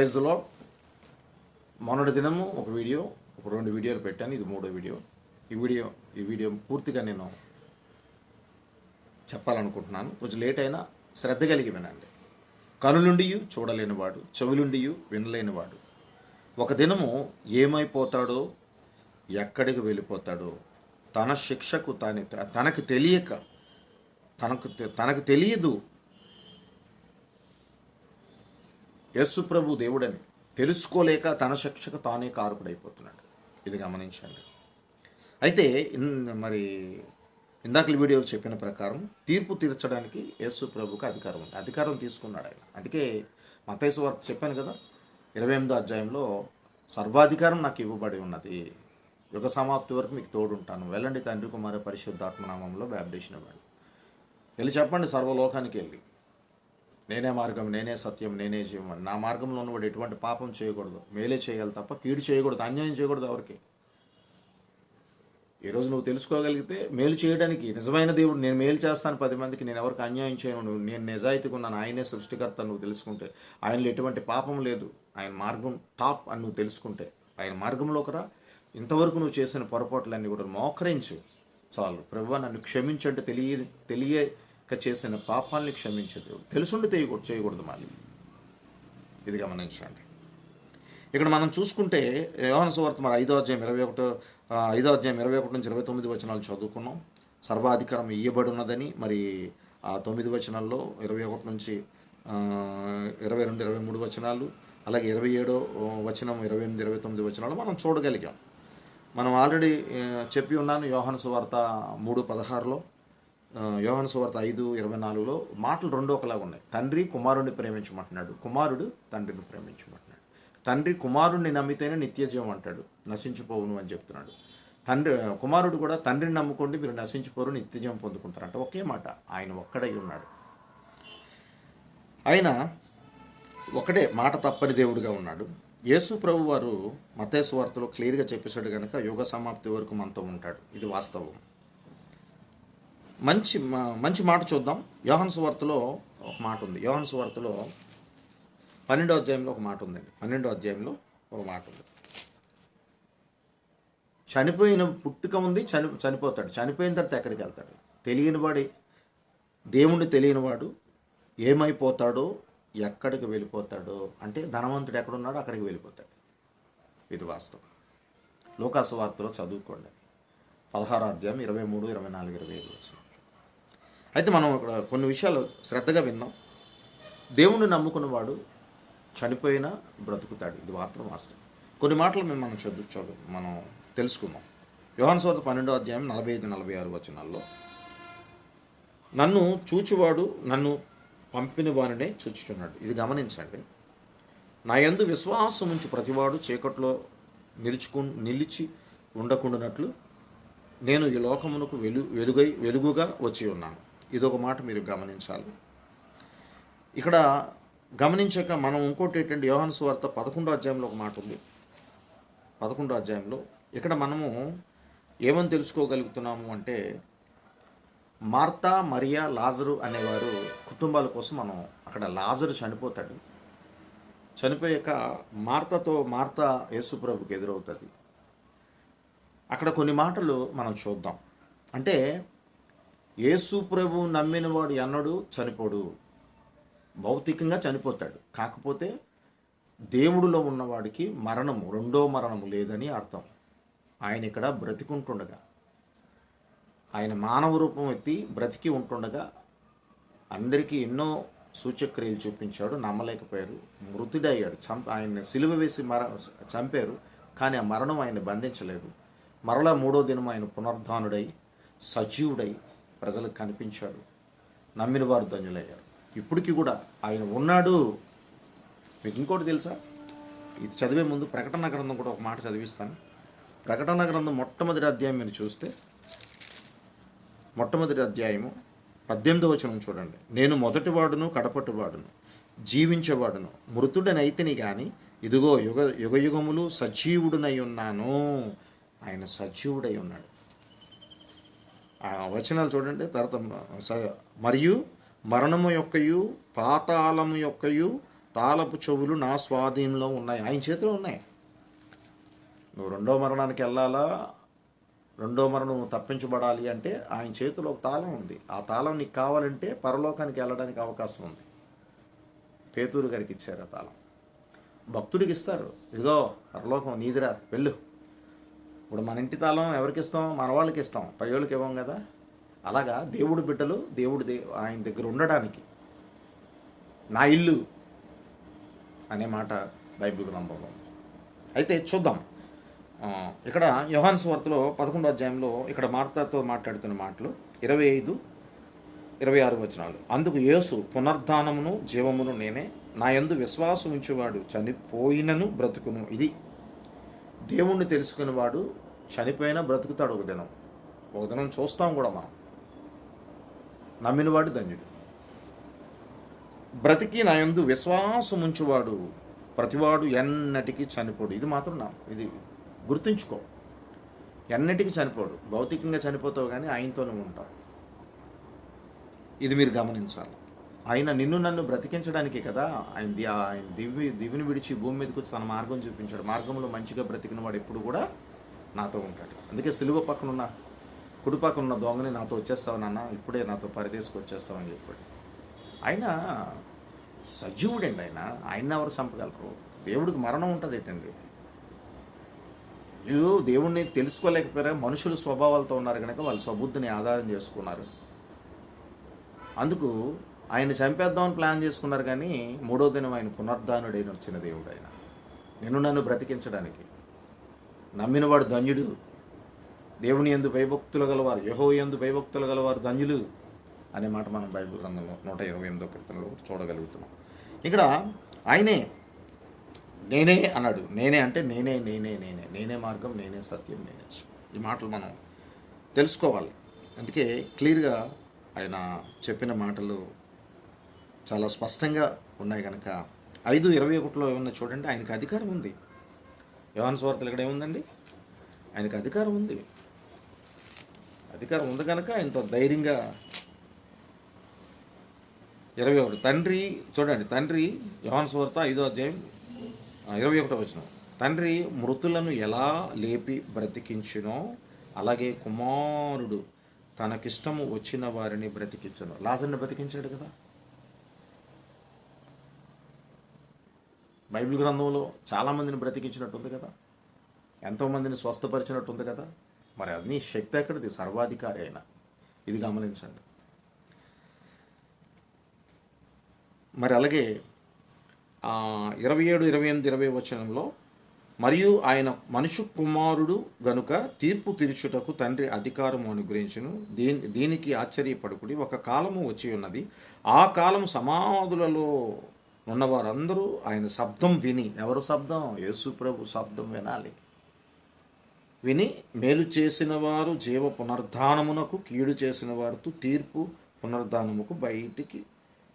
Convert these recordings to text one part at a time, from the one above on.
ప్రైజ్లో మొన్నటి దినము ఒక వీడియో ఒక రెండు వీడియోలు పెట్టాను. ఇది మూడో వీడియో. ఈ వీడియో ఈ వీడియో పూర్తిగా నేను చెప్పాలనుకుంటున్నాను. కొంచెం లేట్ అయినా శ్రద్ధ కలిగి వినండి. కనులుండి చూడలేనివాడు చెవులుండి వినలేనివాడు. ఒక దినము ఏమైపోతాడో ఎక్కడికి వెళ్ళిపోతాడో తన శిక్షకు తన తనకు తెలియక తనకు తనకు తెలియదు యేసు ప్రభు దేవుడని తెలుసుకోలేక తన శిక్షకు తానే కారుకుడైపోతున్నాడు. ఇది గమనించండి. అయితే మరి ఇందాక వీడియోలో చెప్పిన ప్రకారం తీర్పు తీర్చడానికి యేసు ప్రభుకి అధికారం ఉంది. అధికారం తీసుకున్నాడు ఆయన. అందుకే మతేసు వార్త చెప్పాను కదా ఇరవై ఎనిమిదో అధ్యాయంలో సర్వాధికారం నాకు ఇవ్వబడి ఉన్నది. యుగ సమాప్తి వరకు మీకు తోడుంటాను. వెళ్ళండి తండ్రి కుమార పరిశుద్ధాత్మనామంలో నామంలో ఇవ్వండి. వెళ్ళి చెప్పండి సర్వలోకానికి వెళ్ళి. నేనే మార్గం నేనే సత్యం నేనే జీవం నా మార్గంలో ఉన్నవాడు ఎటువంటి పాపం చేయకూడదు. మేలే చేయాలి తప్ప కీడు చేయకూడదు అన్యాయం చేయకూడదు ఎవరికి. ఈరోజు నువ్వు తెలుసుకోగలిగితే మేలు చేయడానికి నిజమైన దేవుడు నేను మేలు చేస్తాను పది మందికి నేను ఎవరికి అన్యాయం చేయను నువ్వు నేను నిజాయితీగా ఉన్నాను ఆయనే సృష్టికర్త నువ్వు తెలుసుకుంటే ఆయనలో ఎటువంటి పాపం లేదు. ఆయన మార్గం టాప్ అని నువ్వు తెలుసుకుంటే ఆయన మార్గంలోకి రా. ఇంతవరకు నువ్వు చేసిన పొరపాట్లన్నీ కూడా మోకరించు చాలు. ప్రభు నన్ను క్షమించంటే తెలియ తెలియ చేసిన పాపాలని క్షమించే దేవుడు. తెలుసుండి చేయకూడదు చేయకూడదు మళ్ళీ ఇది గమనించండి. ఇక్కడ మనం చూసుకుంటే యోహన సువార్త మరి ఐదో అధ్యాయం ఇరవై ఒకటో ఐదో అధ్యాయం ఇరవై ఒకటి నుంచి ఇరవై తొమ్మిది వచనాలు చదువుకున్నాం. సర్వాధికారం ఇయ్యబడి ఉన్నదని మరి ఆ తొమ్మిది వచనాల్లో ఇరవై ఒకటి నుంచి ఇరవై రెండు ఇరవై మూడు వచనాలు అలాగే ఇరవై ఏడో వచనం ఇరవై ఎనిమిది ఇరవై తొమ్మిది వచనాలు మనం చూడగలిగాం. మనం ఆల్రెడీ చెప్పి ఉన్నాను యోహన సువార్త మూడు పదహారులో. యోహాను సువార్త ఐదు ఇరవై నాలుగులో మాటలు రెండు ఒకలాగా ఉన్నాయి. తండ్రి కుమారుడిని ప్రేమించమంటున్నాడు. కుమారుడు తండ్రిని ప్రేమించమంటున్నాడు. తండ్రి కుమారుడిని నమ్మితేనే నిత్యజీవం అంటాడు. నశించిపోవును అని చెప్తున్నాడు. తండ్రి కుమారుడు కూడా తండ్రిని నమ్ముకోండి మీరు నశించిపోరు నిత్యజీవం పొందుకుంటారు అంటే ఒకే మాట ఆయన ఒక్కడై ఉన్నాడు. ఆయన ఒకటే మాట తప్పని దేవుడిగా ఉన్నాడు. యేసు ప్రభు వారు మతేశ్వార్తలో క్లియర్గా చెప్పేశాడు కనుక యుగ సమాప్తి వరకు మనతో ఉంటాడు. ఇది వాస్తవం. మంచి మంచి మాట చూద్దాం. యోహన్ సువార్తలో ఒక మాట ఉంది. యోహన్ సువార్తలో పన్నెండో అధ్యాయంలో ఒక మాట ఉందండి. పన్నెండో అధ్యాయంలో ఒక మాట ఉంది. చనిపోయిన పుట్టుక ఉంది చని చనిపోతాడు. చనిపోయిన తర్వాత ఎక్కడికి వెళ్తాడు? తెలియనివాడు. దేవుణ్ణి తెలియనివాడు ఏమైపోతాడో ఎక్కడికి వెళ్ళిపోతాడో అంటే ధనవంతుడు ఎక్కడున్నాడో అక్కడికి వెళ్ళిపోతాడు. ఇది వాస్తవం. లోకాసు వార్తలో చదువుకోండి. పదహారు అధ్యాయం ఇరవై మూడు ఇరవై నాలుగు ఇరవై ఐదు వచ్చిన అయితే మనం ఇక్కడ కొన్ని విషయాలు శ్రద్ధగా విందాం. దేవుణ్ణి నమ్ముకున్నవాడు చనిపోయినా బ్రతుకుతాడు. ఇది మాత్రం వాస్తవం. కొన్ని మాటలు మేము మనం చదువు మనం తెలుసుకుందాం. యోహాన్ సోత పన్నెండో అధ్యాయం నలభై ఐదు నలభై ఆరు వచనాల్లో నన్ను చూచువాడు నన్ను పంపిన వారినే చూచుచున్నాడు. ఇది గమనించండి. నా యందు విశ్వాసం ఉంచి ప్రతివాడు చీకట్లో నిలుచుకు నిలిచి ఉండకుండానట్లు నేను ఈ లోకమునకు వెలు వెలుగై వెలుగుగా వచ్చి ఉన్నాను. ఇదొక మాట మీరు గమనించాలి. ఇక్కడ గమనించాక మనం ఇంకోటి ఏంటంటే యోహాను సువార్త పదకొండో అధ్యాయంలో ఒక మాట ఉంది. పదకొండో అధ్యాయంలో ఇక్కడ మనము ఏమని తెలుసుకోగలుగుతున్నాము అంటే మార్తా మరియా లాజరు అనేవారు కుటుంబాల కోసం మనం అక్కడ లాజరు చనిపోతాడు. చనిపోయాక మార్తతో మార్త యేసుప్రభుకి ఎదురవుతుంది. అక్కడ కొన్ని మాటలు మనం చూద్దాం. అంటే యేసు ప్రభు నమ్మినవాడు ఎన్నడూ చనిపోడు. భౌతికంగా చనిపోతాడు. కాకపోతే దేవుడిలో ఉన్నవాడికి మరణము రెండో మరణము లేదని అర్థం. ఆయన ఇక్కడ బ్రతికుంటుండగా. ఆయన మానవ రూపం ఎత్తి బ్రతికి ఉంటుండగా అందరికీ ఎన్నో సూచక్రియలు చూపించాడు నమ్మలేకపోయారు మృతుడయ్యాడు. చంప ఆయన సిలువ వేసి మర చంపారు కానీ ఆ మరణం ఆయన బంధించలేదు. మరలా మూడో దినం ఆయన పునరుద్ధానుడై సజీవుడై ప్రజలకు కనిపించాడు. నమ్మిన వారు ధన్యులయ్యారు. ఇప్పటికీ కూడా ఆయన ఉన్నాడు. మీకు ఇంకోటి తెలుసా? ఇది చదివే ముందు ప్రకటన గ్రంథం కూడా ఒక మాట చదివిస్తాను. ప్రకటన గ్రంథం మొట్టమొదటి అధ్యాయం మీరు చూస్తే మొట్టమొదటి అధ్యాయము పద్దెనిమిది వచనం చూడండి. నేను మొదటివాడును కడపటివాడును జీవించేవాడును మృతుడనైతిని కానీ ఇదిగో యుగ యుగయుగములు సజీవుడునై ఉన్నాను. ఆయన సజీవుడై ఉన్నాడు. ఆ వచనాలు చూడండి తర్వాత స- మరియు మరణము యొక్కయు పాతాళము యొక్కయు తాళపు చెవులు నా స్వాధీనంలో ఉన్నాయి. ఆయన చేతిలో ఉన్నాయి. నువ్వు రెండో మరణానికి వెళ్ళాలా? రెండో మరణం తప్పించబడాలి అంటే ఆయన చేతిలో ఒక తాళం ఉంది. ఆ తాళం నీకు కావాలంటే పరలోకానికి వెళ్ళడానికి అవకాశం ఉంది. పేతూరు గారికి ఇచ్చారు ఆ తాళం. భక్తుడికి ఇస్తారు. ఇదిగో పరలోకం నీదిరా వెళ్ళు. ఇప్పుడు మన ఇంటి తాళం ఎవరికి ఇస్తాం? మన వాళ్ళకి ఇస్తాం. పై వాళ్ళకి ఇవ్వం కదా. అలాగా దేవుడు బిడ్డలు దేవుడు దే ఆయన దగ్గర ఉండడానికి నా ఇల్లు అనే మాట బైబిల్ గ్రంథంలో అయితే చూద్దాం. ఇక్కడ యోహాన్స్ వార్తలో పదకొండో అధ్యాయంలో ఇక్కడ మార్తాతో మాట్లాడుతున్న మాటలు ఇరవై ఐదు ఇరవై ఆరు వచనాలు. అందుకు యేసు పునర్ధానమును జీవమును నేనే నా యందు విశ్వాసం ఉంచేవాడు చనిపోయినను బ్రతుకును. ఇది దేవుణ్ణి తెలుసుకునేవాడు చనిపోయినా బ్రతుకుతాడు ఒక దినం. ఒక దినం చూస్తాం కూడా మనం. నమ్మినవాడు ధన్యుడు. బ్రతికి నా యందు విశ్వాసం ఉంచువాడు ప్రతివాడు ఎన్నటికీ చనిపోడు. ఇది మాత్రం నా ఇది గుర్తుంచుకో. ఎన్నటికీ చనిపోడు. భౌతికంగా చనిపోతావు కానీ ఆయనతోనే ఉంటావు. ఇది మీరు గమనించాలి. ఆయన నిన్ను నన్ను బ్రతికించడానికి కదా? ఆయన ఆయన దివ్య దివిని విడిచి భూమి మీదకి వచ్చి తన మార్గం చూపించాడు. మార్గంలో మంచిగా బ్రతికిన వాడు ఎప్పుడు కూడా నాతో ఉంటాడు. అందుకే సిలువ పక్కన ఉన్న కుడి పక్కన ఉన్న దొంగని నాతో వచ్చేస్తావు నాన్న. ఇప్పుడే నాతో పరిదేశకు వచ్చేస్తావని చెప్పాడు. ఆయన సజీవుడండి ఆయన. ఆయన ఎవరు చంపగలరు? దేవుడికి మరణం ఉంటుంది ఏంటండి వీళ్ళు దేవుణ్ణి తెలుసుకోలేకపోయారు. మనుషులు స్వభావాలతో ఉన్నారు కనుక వాళ్ళు స్వబుద్ధిని ఆధారం చేసుకున్నారు. అందుకు ఆయన చంపేద్దామని ప్లాన్ చేసుకున్నారు కానీ మూడో దినం ఆయన పునర్ధానుడైన వచ్చిన దేవుడు ఆయన నిన్ను నన్ను బ్రతికించడానికి నమ్మినవాడు ధన్యుడు. దేవుని ఎందు భయభక్తులు గలవారు యహో ఎందు భయభక్తులు గలవారు ధన్యులు అనే మాట మనం బైబిల్ గ్రంథంలో నూట ఇరవై ఎనిమిదో కీర్తనలో చూడగలుగుతున్నాం. ఇక్కడ ఆయనే నేనే అన్నాడు. నేనే అంటే నేనే నేనే నేనే నేనే మార్గం నేనే సత్యం నేనే ఈ మాటలు మనం తెలుసుకోవాలి. అందుకే క్లియర్గా ఆయన చెప్పిన మాటలు చాలా స్పష్టంగా ఉన్నాయి కనుక. ఐదు ఇరవై ఒకటిలో ఏమన్నా చూడండి ఆయనకు అధికారం ఉంది. యోహాన్ స్వార్థలు ఇక్కడ ఏముందండి? ఆయనకు అధికారం ఉంది. అధికారం ఉంది కనుక ఆయనతో ధైర్యంగా ఇరవై ఒకటి. తండ్రి చూడండి తండ్రి యోహాన్ వార్త ఐదో అధ్యాయం ఇరవై ఒకటో వచ్చిన తండ్రి మృతులను ఎలా లేపి బ్రతికించినో అలాగే కుమారుడు తనకిష్టము వచ్చిన వారిని బ్రతికించను. లాజర్ని బ్రతికించాడు కదా. బైబిల్ గ్రంథంలో చాలామందిని బ్రతికించినట్టుంది కదా. ఎంతోమందిని స్వస్థపరిచినట్టుంది కదా. మరి అన్ని శక్తి ఎక్కడిది? సర్వాధికారి అయినా. ఇది గమనించండి. మరి అలాగే ఇరవై ఏడు ఇరవై ఎనిమిది ఇరవై వచనంలో మరియు ఆయన మనుషు కుమారుడు గనుక తీర్పు తీర్చుటకు తండ్రి అధికారము అనుగ్రహించును. దీని దీనికి ఆశ్చర్యపడుకుడి. ఒక కాలము వచ్చి ఉన్నది. ఆ కాలం సమాధులలో ఉన్నవారందరూ ఆయన శబ్దం విని ఎవరు శబ్దం? యేసుప్రభు శబ్దం వినాలి. విని మేలు చేసిన వారు జీవ పునర్ధానమునకు కీడు చేసిన వారితో తీర్పు పునర్ధానముకు బయటికి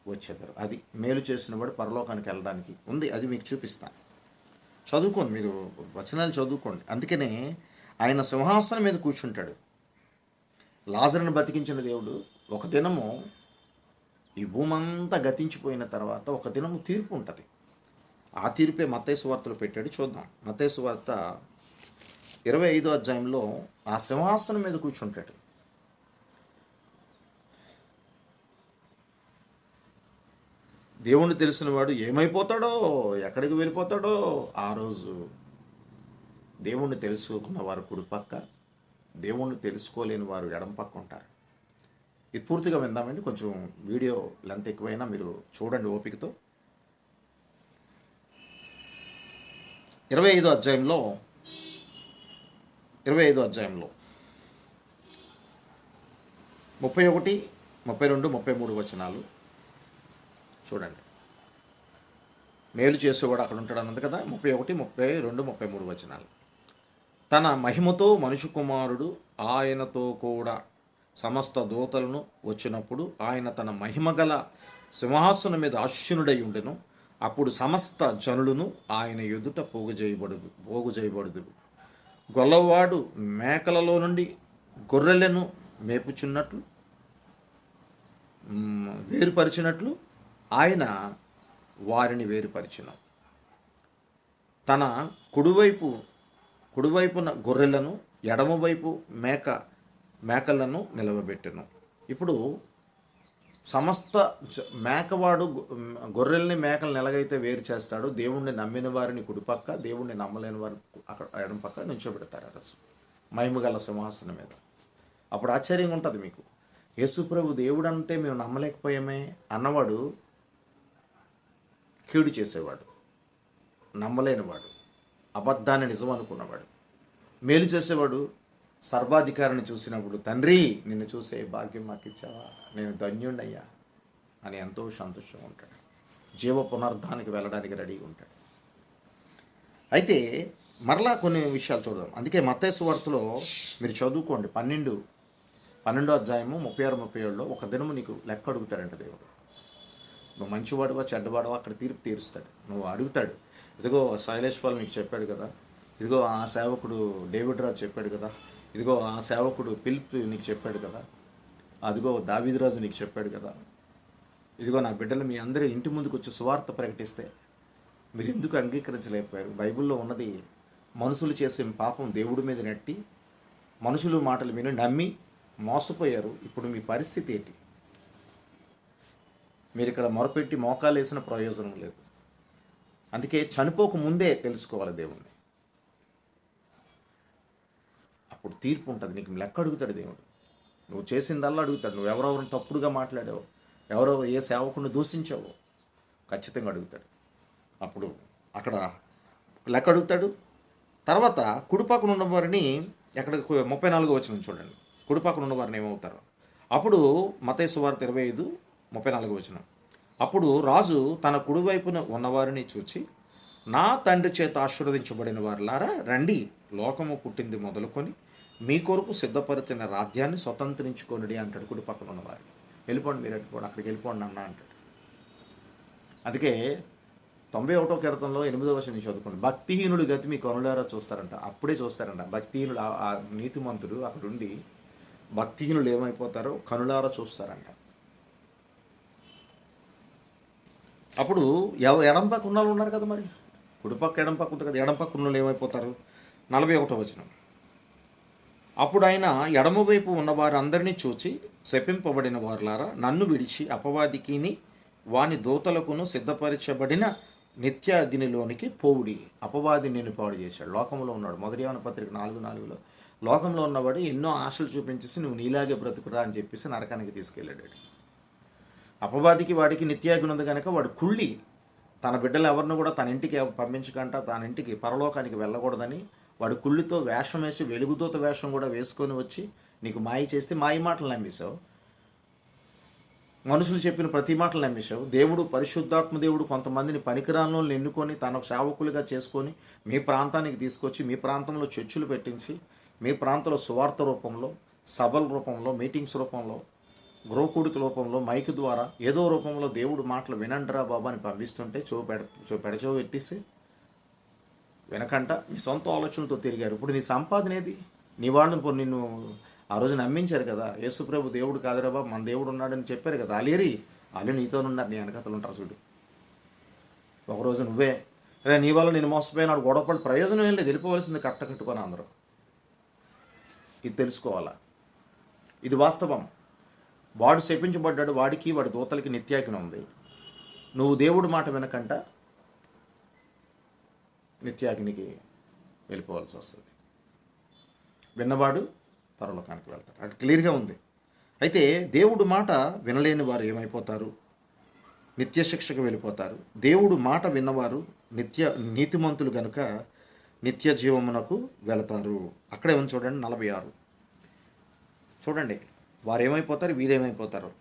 వచ్చేదారు అది మేలు చేసినవాడు పరలోకానికి వెళ్ళడానికి ఉంది. అది మీకు చూపిస్తాను. చదువుకోండి మీరు వచనాలు చదువుకోండి. అందుకనే ఆయన సింహాసనం మీద కూర్చుంటాడు. లాజర్ను బతికించిన దేవుడు ఒక దినము ఈ భూమంతా గతించిపోయిన తర్వాత ఒక దినము తీర్పు ఉంటుంది. ఆ తీర్పే మత్తేసు వార్తలు పెట్టాడు చూద్దాం. మత్తేసు వార్త ఇరవై ఐదో అధ్యాయంలో ఆ సింహాసనం మీద కూర్చుంటాడు. దేవుణ్ణి తెలిసినవాడు ఏమైపోతాడో ఎక్కడికి వెళ్ళిపోతాడో ఆ రోజు దేవుణ్ణి తెలుసుకున్న వారు కుడిపక్క దేవుణ్ణి తెలుసుకోలేని వారు ఎడం పక్క ఉంటారు. ఇది పూర్తిగా విందామండి. కొంచెం వీడియో లెంత్ ఎక్కువైనా మీరు చూడండి ఓపికతో. ఇరవై ఐదో అధ్యాయంలో ఇరవై ఐదో అధ్యాయంలో ముప్పై ఒకటి ముప్పై రెండు ముప్పై మూడు వచనాలు. చూడండి. మేలు చేసేవాడు అక్కడ ఉంటాడు అన్నది కదా ముప్పై ఒకటి ముప్పై రెండు ముప్పై మూడు వచనాలు. తన మహిమతో మనుషు కుమారుడు ఆయనతో కూడా సమస్త దూతలను వచ్చినప్పుడు ఆయన తన మహిమగల సింహాసనం మీద అశ్వినుడై ఉండెను. అప్పుడు సమస్త జనులను ఆయన ఎదుట పోగు చేయబడు పోగు చేయబడుదు గొల్లవాడు మేకలలో నుండి గొర్రెలను మేపుచున్నట్లు వేరుపరిచినట్లు ఆయన వారిని వేరుపరిచిన. తన కుడివైపు కుడివైపున గొర్రెలను ఎడమవైపు మేక మేకలను నిలవబెట్టెను. ఇప్పుడు సమస్త మేకవాడు గొర్రెల్ని మేకలను ఎలాగైతే వేరు చేస్తాడో. దేవుణ్ణి నమ్మిన వారిని కుడిపక్క దేవుణ్ణి నమ్మలేని వారిని అక్కడ ఎడమ పక్క నుంచోబెడతారు ఆ రోజు. మహిమగల సింహాసనం మీద. అప్పుడు ఆశ్చర్యంగా ఉంటుంది మీకు. యేసుప్రభు దేవుడు అంటే మేము నమ్మలేకపోయామే అన్నవాడు కీడు చేసేవాడు నమ్మలేనివాడు అబద్ధాన్ని నిజం అనుకున్నవాడు మేలు చేసేవాడు సర్వాధికారిని చూసినప్పుడు తండ్రి నిన్ను చూసే భాగ్యం మాకు ఇచ్చావా నేను ధన్యుండయ్యా అని ఎంతో సంతోషంగా ఉంటాడు. జీవ పునరుద్ధానికి వెళ్ళడానికి రెడీగా ఉంటాడు. అయితే మరలా కొన్ని విషయాలు చూద్దాం అందుకే మత్తేసు వార్తలో మీరు చదువుకోండి. పన్నెండు పన్నెండో అధ్యాయము ముప్పై ఆరు ముప్పై ఏడులో ఒక దినము నీకు లెక్క అడుగుతాడంట దేవుడు. నువ్వు మంచివాడువా చెడ్డవాడువా? అక్కడ తీర్పు తీరుస్తాడు. నువ్వు అడుగుతాడు. ఇదిగో శైలేష్ పాల్ మీకు చెప్పాడు కదా. ఇదిగో ఆ సేవకుడు డేవిడ్ రాజు చెప్పాడు కదా. ఇదిగో ఆ సేవకుడు పిలుపు నీకు చెప్పాడు కదా. అదిగో దావిదిరాజు నీకు చెప్పాడు కదా. ఇదిగో నా బిడ్డలు మీ అందరూ ఇంటి ముందుకు వచ్చి సువార్త ప్రకటిస్తే మీరు ఎందుకు అంగీకరించలేకపోయారు? బైబిల్లో ఉన్నది మనుషులు చేసే పాపం దేవుడి మీద నెట్టి మనుషులు మాటలు విని నమ్మి మోసపోయారు. ఇప్పుడు మీ పరిస్థితి ఏంటి? మీరు ఇక్కడ మొరపెట్టి మోకాలు వేసిన ప్రయోజనం లేదు. అందుకే చనిపోక ముందే తెలుసుకోవాలి దేవుణ్ణి. అప్పుడు తీర్పు ఉంటుంది. నీకు లెక్క అడుగుతాడు దేవుడు. నువ్వు చేసిందల్లా అడుగుతాడు. నువ్వు ఎవరెవరిని తప్పుడుగా మాట్లాడావు ఎవరో ఏ సేవకుని దూషించావో ఖచ్చితంగా అడుగుతాడు. అప్పుడు అక్కడ లెక్క అడుగుతాడు. తర్వాత కుడిపక్కన ఉన్న వారిని ఎక్కడ ముప్పై నాలుగు వచ్చిన చూడండి. కుడిపాకున ఉన్న వారిని ఏమవుతారు? అప్పుడు మతేసు వార్త ఇరవై ఐదు ముప్పై నాలుగు వచ్చిన అప్పుడు రాజు తన కుడివైపున ఉన్నవారిని చూచి నా తండ్రి చేత ఆశీర్వదించబడిన వారిలారా రండి లోకము పుట్టింది మొదలుకొని మీ కొరకు సిద్ధపరిచిన రాజ్యాన్ని స్వతంత్రించుకోనడి అంటాడు కుడి పక్కన ఉన్నవారిని. వెళ్ళిపోండి మీరు వెళ్ళిపోండి అక్కడికి వెళ్ళిపోండి అన్న అంటాడు. అందుకే తొంభై ఒకటో కీర్తనలో ఎనిమిదో వర్షం నుంచి చదువుకోండి. భక్తిహీనుడు గతి మీ కనులారా చూస్తారంట. అప్పుడే చూస్తారంట. భక్తిహీనుడు ఆ- నీతిమంతుడు అక్కడుండి భక్తిహీనులు ఏమైపోతారో కనులారా చూస్తారంట. అప్పుడు ఎవ ఎడం పక్క ఉన్న వాళ్ళు ఉన్నారు కదా మరి? కుడిపక్క ఎడం పక్క ఉంటుంది కదా ఎడం పక్క ఉన్న వాళ్ళు ఏమైపోతారు? నలభై ఒకటో వచనం. అప్పుడు ఆయన ఎడమవైపు ఉన్న వారందరినీ చూచి శపింపబడిన వారులారా నన్ను విడిచి అపవాదికిని వాని దూతలకును సిద్ధపరచబడిన నిత్య అగ్నిలోనికి పోవుడి. అపవాది నేను పాడు చేశాడు. లోకంలో ఉన్నాడు. మొదటి పత్రిక నాలుగు నాలుగులో లోకంలో ఉన్నవాడు ఎన్నో ఆశలు చూపించేసి నువ్వు నీలాగే బ్రతుకురా అని చెప్పేసి నరకానికి తీసుకెళ్ళాడు. అపవాదికి వాడికి నిత్యాగ్ని ఉంది కనుక వాడు కుళ్ళి తన బిడ్డలు ఎవరిని కూడా తన ఇంటికి పంపించకంట తన ఇంటికి పరలోకానికి వెళ్ళకూడదని వాడు కుళ్ళితో వేషం వేసి వెలుగుతోత వేషం కూడా వేసుకొని వచ్చి నీకు మాయ చేస్తే మాయ మాటలు నమ్మేశావు. మనుషులు చెప్పిన ప్రతి మాటలు నమ్మేశావు. దేవుడు పరిశుద్ధాత్మ దేవుడు కొంతమందిని పనికిరాలను ఎన్నుకొని తన సేవకులుగా చేసుకొని మీ ప్రాంతానికి తీసుకొచ్చి మీ ప్రాంతంలో చర్చిలు పెట్టించి మీ ప్రాంతంలో సువార్త రూపంలో సభల రూపంలో మీటింగ్స్ రూపంలో గృహకూడిక రూపంలో మైక్ ద్వారా ఏదో రూపంలో దేవుడు మాటలు వినండిరా బాబా అని పంపిస్తుంటే చూపెడ చూపెడచో చో పెడచో పెట్టేసి వెనకంట మీ సొంత ఆలోచనలతో తిరిగారు. ఇప్పుడు నీ సంపాదన ఏది? నీ వాళ్ళని పో- నిన్ను ఆ రోజు నమ్మించారు కదా. యేసుప్రభు దేవుడు కాదురా బాబు మన దేవుడు ఉన్నాడని చెప్పారు కదా. అలేరి అలే నీతో ఉన్నారు. నీ వెనకతలు ఉంటారు చూడు. ఒకరోజు నువ్వే రే నీ వల్ల నేను మోసపోయినాడు గొడవపడి ప్రయోజనం ఏం లేదు. వెళ్ళిపోవాల్సింది కట్ట కట్టుకొని అందరూ. ఇది తెలుసుకోవాలా? ఇది వాస్తవం. వాడు శపించబడ్డాడు. వాడికి వాడి దూతలకి నిత్యాకిన ఉంది. నువ్వు దేవుడు మాట వినకంట. నిత్యాగ్నికి వెళ్ళిపోవాల్సి వస్తుంది. విన్నవాడు పరలోకానికి వెళ్తాడు. అక్కడ క్లియర్గా ఉంది. అయితే దేవుడు మాట వినలేని వారు ఏమైపోతారు? నిత్య శిక్షకు వెళ్ళిపోతారు. దేవుడు మాట విన్నవారు నిత్య నీతిమంతులు గనుక నిత్య జీవమునకు వెళతారు. అక్కడే ఉంది చూడండి నలభై ఆరు. చూడండి వారు ఏమైపోతారు వీరేమైపోతారు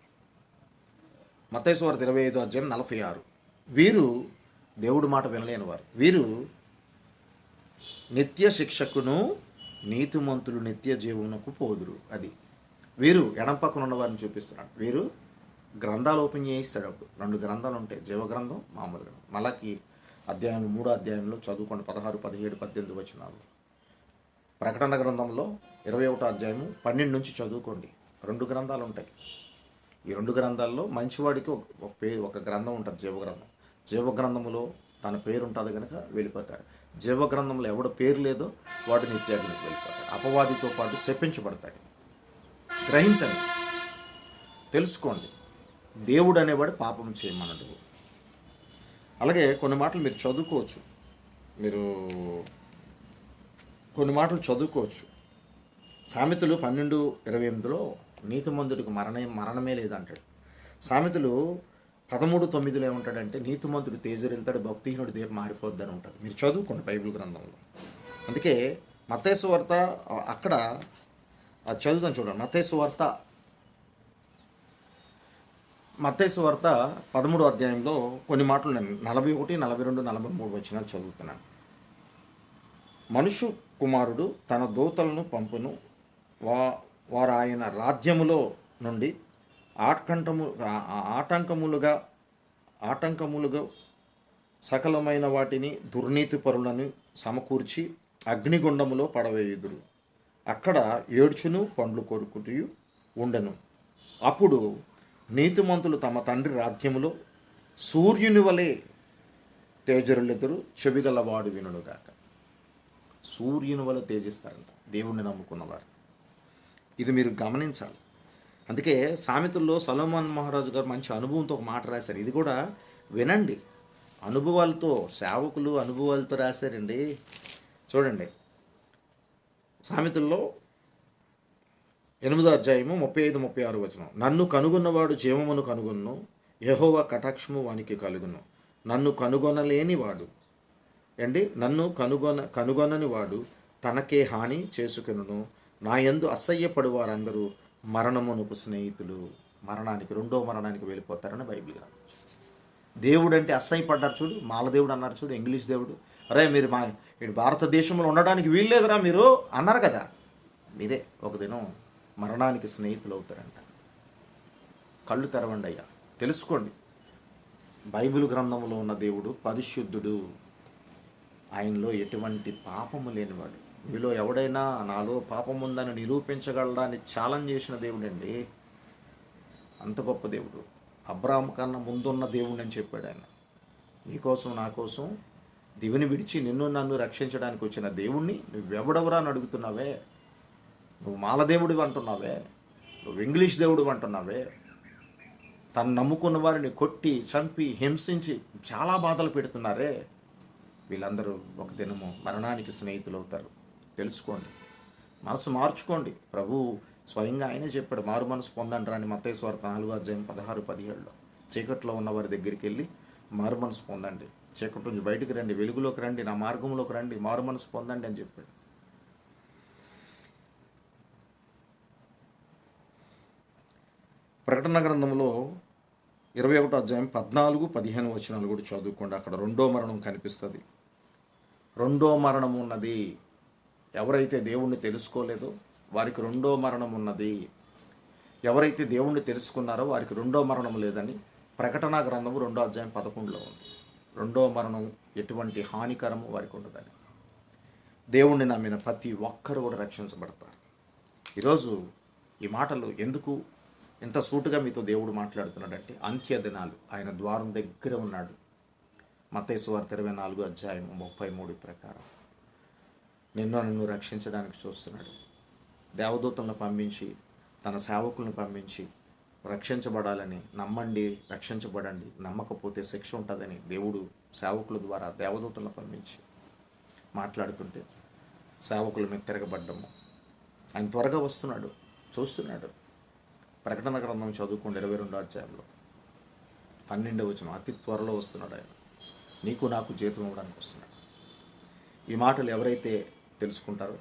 మతేశ్వర ఇరవై ఐదు అధ్యాయం నలభై ఆరు. వీరు దేవుడు మాట వినలేని వారు. వీరు నిత్య శిక్షకును నీతిమంతులు నిత్య జీవమునకు పోదురు అది. వీరు ఎడం పక్కన వారిని చూపిస్తున్నాడు. వీరు గ్రంథాలు ఓపెన్ చేయిస్తాడు అప్పుడు. రెండు గ్రంథాలు ఉంటాయి. జీవ గ్రంథం మామూలు గ్రంథం. మళ్ళాకి అధ్యాయం మూడో అధ్యాయంలో చదువుకోండి. పదహారు పదిహేడు పద్దెనిమిది వచ్చినాలు ప్రకటన గ్రంథంలో ఇరవై ఒకటో అధ్యాయము పన్నెండు నుంచి చదువుకోండి. రెండు గ్రంథాలు ఉంటాయి. ఈ రెండు గ్రంథాల్లో మంచివాడికి ఒక పే ఒక గ్రంథం ఉంటుంది జీవగ్రంథం. జీవగ్రంథములో తన పేరు ఉంటుంది కనుక వెళ్ళిపోతారు జీవగ్రంథంలో ఎవడ పేరు లేదో వాడు నిత్యాగ్నికి వెళ్ళిపోతాడు అపవాదితో పాటు శపించబడతాడు గ్రహించండి తెలుసుకోండి. దేవుడు అనేవాడు పాపం చేయమనడు. అలాగే కొన్ని మాటలు మీరు చదువుకోవచ్చు. మీరు కొన్ని మాటలు చదువుకోవచ్చు. సామెతలు పన్నెండు ఇరవై ఎనిమిదిలో నీతిమంతుడికి మరణం మరణమే లేదంటాడు. సామెతలు పదమూడు తొమ్మిదిలో ఏముంటాడంటే నీతిమంతుడు తేజరెళ్తాడు భక్తిహీనుడు దేవ మారిపోద్ది అని ఉంటుంది. మీరు చదువుకోండి బైబిల్ గ్రంథంలో. అందుకే మతేసు వార్త అక్కడ అది చదువుతాను చూడండి. మతేసు వార్త మత్తైసు వార్త పదమూడు అధ్యాయంలో కొన్ని మాటలు నేను నలభై ఒకటి నలభై రెండు నలభై మూడు వచ్చిన చదువుతున్నాను. మనుషు కుమారుడు తన దూతలను పంపును. వా వారు ఆయన రాజ్యములో నుండి ఆటంకము ఆటంకములుగా ఆటంకములుగా సకలమైన వాటిని దుర్నీతి పరులను సమకూర్చి అగ్నిగుండములో పడవేయుదురు. అక్కడ ఏడ్చును పండ్లు కొరుకుతూ ఉండెను. అప్పుడు నీతిమంతులు తమ తండ్రి రాజ్యములో సూర్యుని వలె తేజరులెదురు చెవిగలవాడు వినుడుగాక సూర్యుని వల్ల తేజిస్తారంట దేవుణ్ణి నమ్ముకున్నవారు. ఇది మీరు గమనించాలి. అందుకే సామెతల్లో సలోమాన్ మహారాజు గారు మంచి అనుభవంతో ఒక మాట రాశారు. ఇది కూడా వినండి. అనుభవాలతో సేవకులు అనుభవాలతో రాశారండి. చూడండి. సామెతల్లో ఎనిమిదో అధ్యాయము ముప్పై ఐదు ముప్పై ఆరు వచనం. నన్ను కనుగొన్నవాడు జీవమును కనుగొన్ను యహోవ కటాక్షము వానికి కలుగును. నన్ను కనుగొనలేని వాడు. అండి నన్ను కనుగొన కనుగొనని వాడు తనకే హాని చేసుకును నా ఎందు అసహ్యపడు వారందరూ మరణమునకు స్నేహితులు మరణానికి రెండో మరణానికి వెళ్ళిపోతారని బైబిల్ గ్రంథం దేవుడు అంటే అసహ్యపడ్డారు చూడు మాల దేవుడు అన్నారు చూడు ఇంగ్లీష్ దేవుడు అరే మీరు మా ఇటు భారతదేశంలో ఉండడానికి వీల్లేదురా మీరు అన్నారు కదా. మీరే ఒక దినం మరణానికి స్నేహితులు అవుతారంట. కళ్ళు తెరవండి అయ్యా. తెలుసుకోండి. బైబిల్ గ్రంథంలో ఉన్న దేవుడు పరిశుద్ధుడు. ఆయనలో ఎటువంటి పాపము లేనివాడు. మీలో ఎవడైనా నాలో పాపం ఉందని నిరూపించగలడాన్ని ఛాలెంజ్ చేసిన దేవుడండి అంత గొప్ప దేవుడు. అబ్రాహం కన్నా ముందున్న దేవుడు అని చెప్పాడు ఆయన. నీకోసం నా కోసం దివిని విడిచి నిన్ను నన్ను రక్షించడానికి వచ్చిన దేవుణ్ణి నువ్వెవడెవరా అని అడుగుతున్నావే? నువ్వు మాలదేవుడివి అంటున్నావే? నువ్వు ఇంగ్లీష్ దేవుడు అంటున్నావే? తను నమ్ముకున్న వారిని కొట్టి చంపి హింసించి చాలా బాధలు పెడుతున్నారే? వీళ్ళందరూ ఒక దినము మరణానికి స్నేహితులు అవుతారు తెలుసుకోండి. మనసు మార్చుకోండి. ప్రభు స్వయంగా ఆయనే చెప్పాడు మారు మనసు పొందండి రాని మతేశ్వర నాలుగు అధ్యాయం పదహారు పదిహేడులో. చీకట్లో ఉన్న వారి దగ్గరికి వెళ్ళి మారు మనసు పొందండి. చీకటి నుంచి బయటికి రండి వెలుగులోకి రండి నా మార్గంలోకి రండి మారు మనసు పొందండి అని చెప్పాడు. ప్రకటన గ్రంథంలో ఇరవై ఒకటో అధ్యాయం పద్నాలుగు పదిహేను వచనాలు కూడా చదువుకోండి. అక్కడ రెండో మరణం కనిపిస్తుంది. రెండో మరణం ఉన్నది ఎవరైతే దేవుణ్ణి తెలుసుకోలేదో వారికి రెండో మరణం ఉన్నది. ఎవరైతే దేవుణ్ణి తెలుసుకున్నారో వారికి రెండో మరణం లేదని ప్రకటన గ్రంథము రెండో అధ్యాయం పదకొండులో ఉంది. రెండో మరణం ఎటువంటి హానికరము వారికి ఉండదని. దేవుణ్ణి నమ్మిన ప్రతి ఒక్కరు కూడా రక్షించబడతారు. ఈరోజు ఈ మాటలు ఎందుకు ఇంత సూటుగా మీతో దేవుడు మాట్లాడుతున్నాడంటే అంత్య దినాలు ఆయన ద్వారం దగ్గర ఉన్నాడు. మత్తయి ఇరవై నాలుగు అధ్యాయం ముప్పై మూడు ప్రకారం. నిన్ను నన్ను రక్షించడానికి చూస్తున్నాడు. దేవదూతలను పంపించి తన సేవకులను పంపించి రక్షించబడాలని నమ్మండి రక్షించబడండి. నమ్మకపోతే శిక్ష ఉంటుందని దేవుడు సేవకుల ద్వారా దేవదూతలను పంపించి మాట్లాడుతుంటే సేవకుల మీద తిరగబడ్డము ఆయన త్వరగా వస్తున్నాడు చూస్తున్నాడు. ప్రకటన గ్రంథం చదువుకోండి ఇరవై రెండో అధ్యాయంలో. పన్నెండవ వచ్చిన అతి త్వరలో వస్తున్నాడు ఆయన. నీకు నాకు జీతం ఇవ్వడానికి వస్తున్నాడు. ఈ మాటలు ఎవరైతే తెలుసుకుంటారు.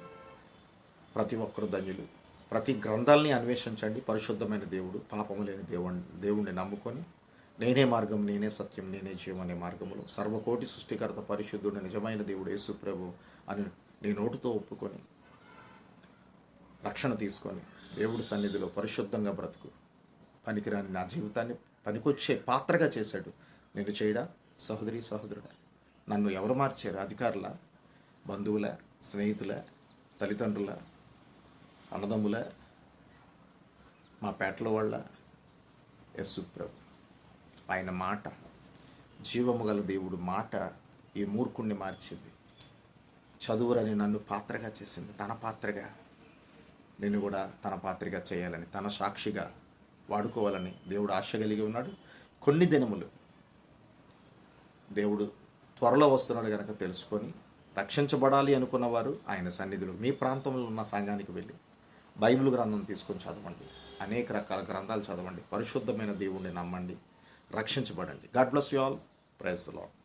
ప్రతి ఒక్కరు ధన్యులు. ప్రతి గ్రంథాలని అన్వేషించండి. పరిశుద్ధమైన దేవుడు పాపము లేని దేవుని దేవుణ్ణి నమ్ముకొని నేనే మార్గం నేనే సత్యం నేనే జీవం అనే మార్గములో సర్వకోటి సృష్టికర్త పరిశుద్ధుడు నిజమైన దేవుడు యేసుప్రభు అని నీ నోటితో ఒప్పుకొని రక్షణ తీసుకొని దేవుడి సన్నిధిలో పరిశుద్ధంగా బ్రతుకు. పనికిరాని నా జీవితాన్ని పనికొచ్చే పాత్రగా చేశాడు. నేను చేయడా? సహోదరి సహోదరుడా నన్ను ఎవరు మార్చారు? అధికారుల? బంధువుల? స్నేహితుల తల్లిదండ్రుల అన్నదమ్ముల మా పేటలో వాళ్ళ యస్సు ఆయన మాట జీవము గల దేవుడు మాట ఈ మూర్ఖుణ్ణి మార్చింది. చదువురని నన్ను పాత్రగా చేసింది. తన పాత్రగా నేను కూడా తన పాత్రగా చేయాలని తన సాక్షిగా వాడుకోవాలని దేవుడు ఆశ కలిగి ఉన్నాడు. కొన్ని దినములు దేవుడు త్వరలో వస్తున్నాడు కనుక తెలుసుకొని రక్షించబడాలి అనుకున్న వారు ఆయన సన్నిధిలో మీ ప్రాంతంలో ఉన్న సంఘానికి వెళ్ళి బైబిల్ గ్రంథం తీసుకొని చదవండి. అనేక రకాల గ్రంథాలు చదవండి. పరిశుద్ధమైన దేవుణ్ణి నమ్మండి. రక్షించబడండి. God bless you all. Praise Lord